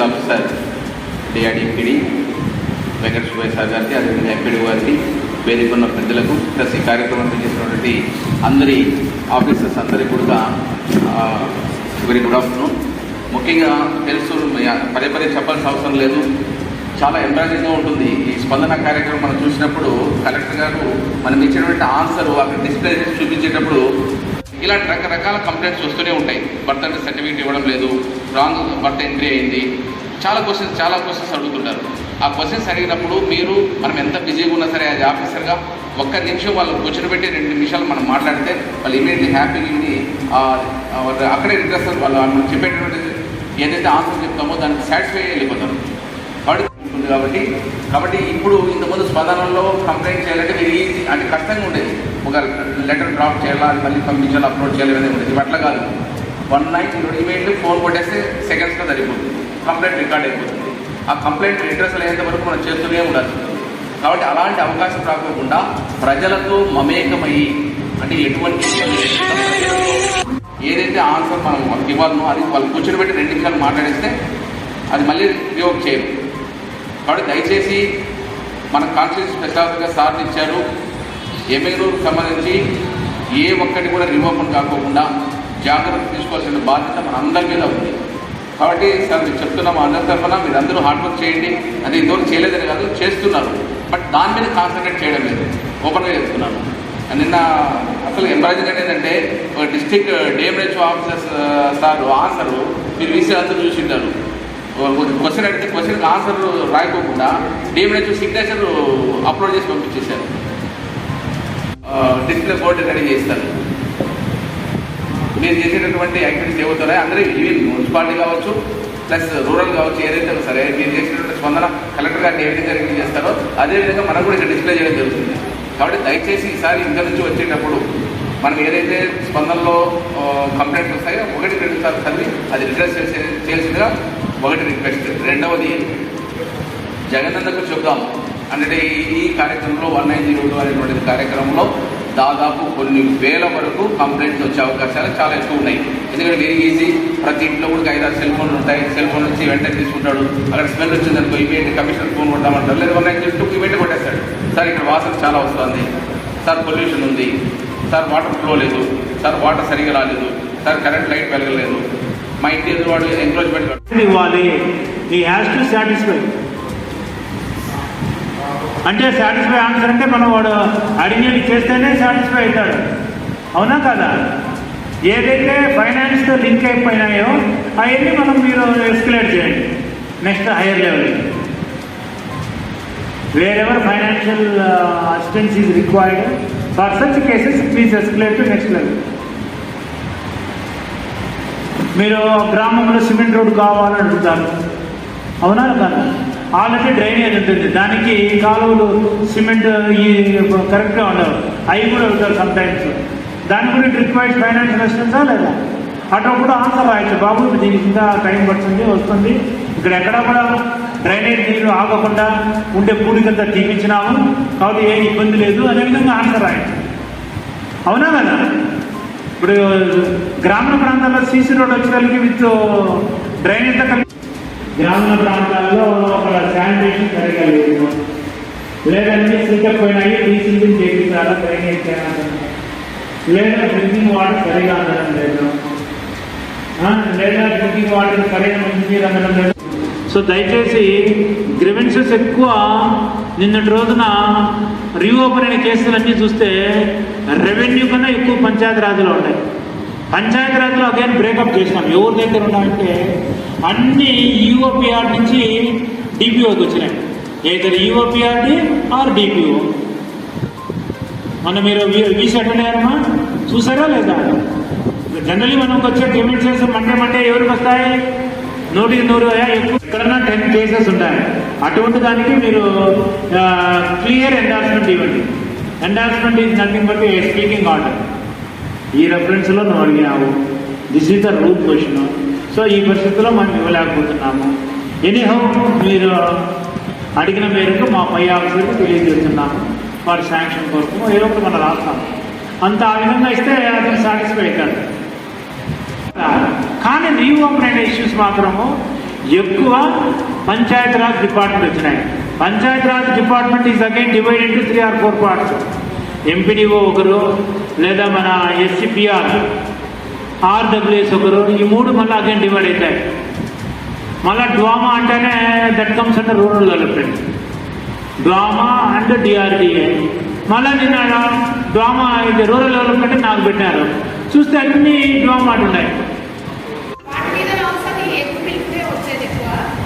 Constituency special officer DRDPD Venkata Subbaiah sir గారికి అదేవిధంగా MPD గారికి వేదిక ఉన్న పెద్దలకు ప్లస్ ఈ కార్యక్రమం చేసినటువంటి అందరి ఆఫీసర్స్ అందరికీ కూడా వెరీ గుడ్ ఆఫ్టర్నూన్ ముఖ్యంగా తెలుసు పదే పదే చెప్పాల్సిన అవసరం లేదు. చాలా ఎంబ్రాజింగ్గా ఉంటుంది. ఈ స్పందన కార్యక్రమం మనం చూసినప్పుడు కలెక్టర్ గారు మనం ఇచ్చినటువంటి ఆన్సర్ అక్కడ డిస్ప్లే చేసి చూపించేటప్పుడు ఇలాంటి రకరకాల కంప్లైంట్స్ వస్తూనే ఉంటాయి. బర్త్ అంటే సర్టిఫికేట్ ఇవ్వడం లేదు. రాంగ్ బర్త్ ఎంట్రీ అయింది. చాలా క్వశ్చన్స్ చాలా క్వశ్చన్స్ అడుగుతుంటారు. ఆ క్వశ్చన్స్ అడిగినప్పుడు మీరు మనం ఎంత బిజీగా ఉన్నా సరే యాజ్ ఆఫీసర్గా ఒక్క నిమిషం వాళ్ళు కూర్చోబెట్టి రెండు నిమిషాలు మనం మాట్లాడితే వాళ్ళు ఇమీడియట్లీ హ్యాపీగా వాళ్ళు అక్కడే ఇంట్రెస్ట్ వాళ్ళు మనం చెప్పేటటువంటి ఏదైతే ఆన్సర్ చెప్తామో దానికి సాటిస్ఫై వెళ్ళిపోతారు. కాబట్టి కాబట్టి ఇప్పుడు ఇంతకుముందు స్పందనలో కంప్లైంట్ చేయాలంటే మీరు ఈజీ అంటే కష్టంగా ఉండేది. ఒక లెటర్ డ్రాప్ చేయాలా మళ్ళీ పంపించాలి అప్లోడ్ చేయాలి అనేది ఉండేది. అట్లా కాదు. వన్ నైట్ ఇమీడియట్లీ ఫోన్ కొట్టేస్తే సెకండ్స్లో సరిపోతుంది. కంప్లైంట్ రికార్డ్ అయిపోతుంది. ఆ కంప్లైంట్ అడ్రస్ అయ్యేంత వరకు మనం చేస్తూనే ఉండాలి. కాబట్టి అలాంటి అవకాశం రాకుండా ప్రజలతో మమేకమయ్యి అంటే ఎటువంటి ఏదైతే ఆన్సర్ మనం ఇవ్వాలనో అది వాళ్ళు కూర్చోబెట్టి రెండు నిమిషాలు మాట్లాడేస్తే అది మళ్ళీ రివోక్ చేయరు. కాబట్టి దయచేసి మన కాన్స్టిట్యూన్స్ స్పెషాలిటీగా సార్ని ఇచ్చారు. ఎమ్మెల్యేలకు సంబంధించి ఏ ఒక్కటి కూడా రిమోపన్ కాకోకుండా జాగ్రత్త తీసుకోవాల్సిన బాధ్యత మన అందరి మీద ఉంది. కాబట్టి సార్ మీరు చెప్తున్నాం అందరి తరఫున మీరు అందరూ హార్డ్ వర్క్ చేయండి. అది ఇంతవరకు చేయలేదని కాదు చేస్తున్నారు. బట్ దాని మీద కాన్సన్ట్రేట్ చేయడం లేదు. ఓపెన్గా చెప్తున్నాను నిన్న అసలు ఎంబరాజింగ్ ఏంటంటే ఒక district DMHO officers sir answer మీరు వీసీ అందరూ చూసింటారు. క్వశ్చన్ అడిగితే క్వశ్చన్కి ఆన్సర్ రాయకోకుండా డిఎంహెచ్ఓ సిగ్నేచర్ అప్లోడ్ చేసి పంపించేశారు. డిస్ప్లే బోర్డు రెడీ చేస్తారు. మీరు చేసేటటువంటి యాక్టివిటీస్ ఏమవుతున్నాయి అందరూ ఈవెన్ మున్సిపాలిటీ కావచ్చు ప్లస్ రూరల్ కావచ్చు ఏదైతే సరే మీరు చేసినటువంటి స్పందన కలెక్టర్ గారిని ఏ విధంగా రిలీజ్ చేస్తారో అదేవిధంగా మనం కూడా ఇక్కడ డిస్ప్లే చేయడం జరుగుతుంది. కాబట్టి దయచేసి ఈసారి ఇంకా నుంచి వచ్చేటప్పుడు మనం ఏదైతే స్పందనలో కంప్లైంట్స్ వస్తాయో. ఒకటి రెండు సార్లు చదివి అది రిడ్రెస్ చేసే చేయాల్సిందిగా ఒకటి రిక్వెస్ట్ రెండవది జగనన్నకు చెప్దాం అంటే ఈ- కార్యక్రమంలో వన్ నైన్ జీరో టూ అనేటువంటి కార్యక్రమంలో దాదాపు కొన్ని వేల వరకు కంప్లైంట్స్ వచ్చే అవకాశాలు చాలా ఎక్కువ ఉన్నాయి. ఎందుకంటే వెరీ ఈజీ. ప్రతి ఇంట్లో కూడా ఐదారు సెల్ ఫోన్లు ఉంటాయి. సెల్ ఫోన్ వచ్చి వెంటనే తీసుకుంటాడు. అక్కడ స్మెల్ వచ్చిందనుకో ఇమీడియట్ కమిషనర్ ఫోన్ కొట్టామంటారు లేదా one nine zero two immediate కొట్టేస్తాడు. Sir ఇక్కడ వాసన చాలా వస్తుంది. సార్ పొల్యూషన్ ఉంది. సార్ వాటర్ ఫ్లో లేదు సార్ వాటర్ సరిగా రాలేదు సార్ కరెంట్ లైట్ వెలగలేదు. మా ఇంటి ఎదురు వాళ్ళు ఎంక్రోచ్మెంట్ ఇవ్వాలి? ఈ హ్యాస్ టు సాటిస్ఫై అంటే సాటిస్ఫై ఆన్సర్ అంటే మనం వాడు అడిగేది చేస్తేనే సాటిస్ఫై అవుతాడు. అవునా కదా? ఏదైతే ఫైనాన్స్తో లింక్ అయిపోయినాయో అవన్నీ మనం మీరు ఎస్కలేట్ చేయండి. Next higher level wherever financial assistance is required for such cases please escalate to next level మీరు గ్రామంలో సిమెంట్ రోడ్డు కావాలని అడుగుతారు. అవునా కాదు ఆల్రెడీ డ్రైనేజ్ ఉంటుంది. దానికి కాలువలు సిమెంట్ ఈ కరెక్ట్గా ఉండవు. అవి కూడా అడుగుతారు సమ్ టైమ్స్ దాని గురించి రిక్వైర్డ్ ఫైనాన్షియల్ అసిస్టెన్సా లేదా? అటప్పుడు ఆన్సర్ రాయొచ్చు. బాబు దీనికి ఇంకా టైం పడుతుంది వస్తుంది. ఇక్కడ ఎక్కడ కూడా డ్రైనేజ్ నీళ్ళు ఆగకుండా ఉండే పూడికంతా తీపించినాము కాబట్టి ఏం ఇబ్బంది లేదు. అనే విధంగా ఆన్సర్ రాయండి అవునా కదా? ఇప్పుడు గ్రామీణ ప్రాంతాల్లో సీసీ రోడ్ వచ్చేసరికి విత్ డ్రైనేజ్ కలిపి గ్రామీణ ప్రాంతాల్లో ఒక శానిటేషన్ సరిగా లేదు. లేదంటే సీకపోయినాయి రీసీజింగ్ చేయించాలా డ్రైనేజ్ చేయాలి లేదా డ్రింకింగ్ వాటర్ సరిగా అందడం లేదు. లేదా డ్రింకింగ్ వాటర్ సరైన మంచినీరు అందడం లేదు. సో దయచేసి గ్రివెన్సెస్ ఎక్కువ నిన్నటి రోజున రీఓపెన్ అయిన కేసులన్నీ చూస్తే రెవెన్యూ కన్నా ఎక్కువ పంచాయతీ రాజులో ఉన్నాయి. పంచాయతీ రాజులో అగైన్ బ్రేకప్ చేసినాం. ఎవరి దగ్గర ఉన్నామంటే అన్ని ఈఓపిఆర్ నుంచి డిపిఓకి వచ్చినాయి. ఏదైతే ఈఓపిఆర్డి ఆర్ డిపిఓ. మొన్న మీరు వీసీ అయ్యారమ్మా? చూసారా లేదా? జనరల్లీ మనకు వచ్చే పేమెంట్ చేసే మండే మండే ఎవరికి వస్తాయి? నూటికి నూరు ఎక్కడన్నా టెన్ కేసెస్ ఉంటాయి. అటువంటి దానికి మీరు క్లియర్ ఎండార్స్మెంట్ ఇవ్వండి. Endorsement is nothing but speaking order ఈ రెఫరెన్స్లో నువ్వు అడిగినావు this is the rule question so ఈ పరిస్థితిలో మనం ఇవ్వలేకపోతున్నాము. ఎనీహౌ మీరు అడిగిన మేరకు మా పై ఆఫీసర్కి తెలియజేస్తున్నాము. వారి శాంక్షన్ కొరకు ఏదో ఒకటి మనం రాస్తాము. అంత ఆ విధంగా ఇస్తే అతను సాటిస్ఫై అవుతాడు. కానీ రీఓపెన్ అయిన ఇష్యూస్ మాత్రము ఎక్కువ పంచాయత్ రాజ్ డిపార్ట్మెంట్ వచ్చినాయి. Panchayat raj department is again divide into three or four parts MPDO ఒకరు లేదా మన ఎస్సిపిఆర్ ఆర్డబ్ల్యూఎస్ ఒకరు ఈ మూడు మళ్ళీ అగైన్ డివైడ్ అవుతాయి. మళ్ళీ డ్వామా అంటేనే దట్ కమ్స్ అంటే rural development DWMA and DRDA మళ్ళీ నిన్న డ్వామా ఇది రూరల్ డెవలప్మెంట్ నాకు పెట్టారు. చూస్తే అన్ని డ్వామా ఉన్నాయి వాటి మీద అవసరం ఎక్కువ పిలిపితే వచ్చేది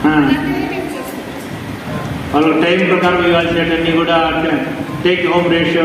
ఎక్కువ ఆ. అలాంటిది మేము చూస్తాం వాళ్ళ టైం ప్రకారం ఇవ్వాల్సినవన్నీ కూడా టేక్ హోమ్ రేషియో